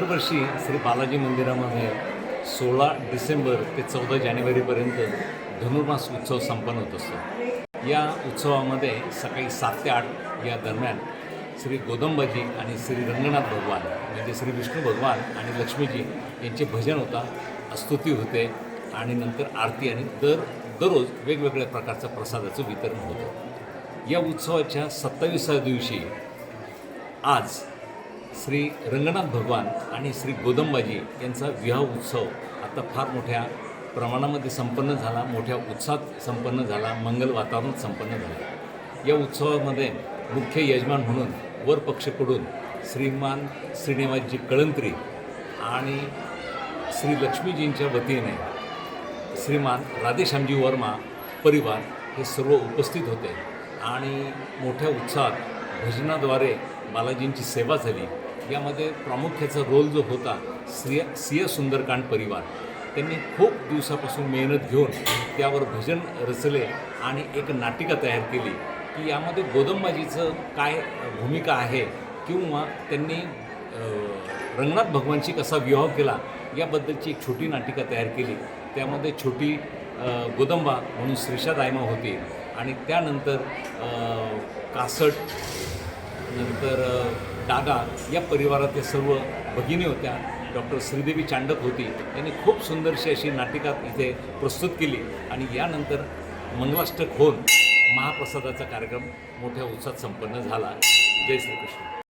दरवर्षी श्री बालाजी मंदिरामध्ये सोळा डिसेंबर ते चौदा जानेवारीपर्यंत धनुर्मास उत्सव संपन्न होत असतो. या उत्सवामध्ये सकाळी सात ते आठ या दरम्यान श्री गोदंबाजी आणि श्री रंगनाथ भगवान म्हणजे श्री विष्णू भगवान आणि लक्ष्मीजी यांचे भजन होता स्तुती होते आणि नंतर आरती आणि दर दररोज वेगवेगळ्या प्रकारचं प्रसादाचं वितरण होतं. या उत्सवाच्या सत्तावीसाव्या दिवशी आज श्री रंगनाथ भगवान आणि श्री गोदंबाजी यांचा विवाह उत्सव आता फार मोठ्या प्रमाणामध्ये संपन्न झाला मोठ्या उत्साहात संपन्न झाला मंगल वातावरणात संपन्न झाला. या उत्सवामध्ये मुख्य यजमान म्हणून वर पक्षकडून श्रीमान श्रीनिवासजी कळंत्री आणि श्री लक्ष्मीजींच्या वतीने श्रीमान राधेश्यामजी वर्मा परिवार हे सर्व उपस्थित होते आणि मोठ्या उत्साहात भजनाद्वारे बालाजींची सेवा झाली. यामध्ये प्रामुख्याचा रोल जो होता श्रिय सिय सुंदरकांड परिवार. त्यांनी खूप दिवसापासून मेहनत घेऊन त्यावर भजन रचले आणि एक नाटिका तयार केली की यामध्ये गोदंबाजीचं काय भूमिका आहे किंवा त्यांनी रंगनाथ भगवानशी कसा विवाह केला याबद्दलची एक छोटी नाटिका तयार केली. त्यामध्ये छोटी गोदंबा म्हणून श्रीषा दायमा होती आणि त्यानंतर कासट नंतर दादा या परिवारातल्या सर्व भगिनी होत्या. डॉक्टर श्रीदेवी चांडक होती. यांनी खूप सुंदरशी अशी नाटिका इथे प्रस्तुत केली आणि यानंतर मंगलाष्टक होऊन महाप्रसादाचा कार्यक्रम मोठ्या उत्साहात संपन्न झाला. जय श्रीकृष्ण.